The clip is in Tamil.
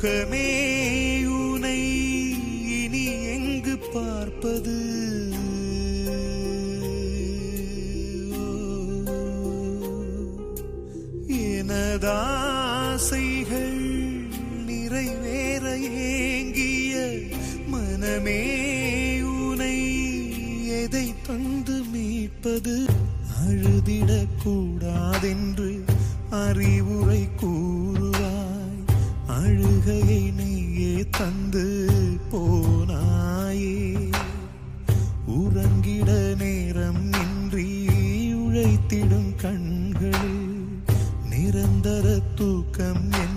முகமே உனை இனி எங்கு பார்ப்பது? எனதாசைகள் நிறைவேற ஏங்கிய மனமே உனை எதை தந்து மீட்பது? அழுதிடக்கூடாதென்று அறிவு அழுகையை நீயே தந்து போனாயே. உறங்கிட நேரம் இன்றி உழைத்திடும் கண்கள் நிரந்தர தூக்கம் என்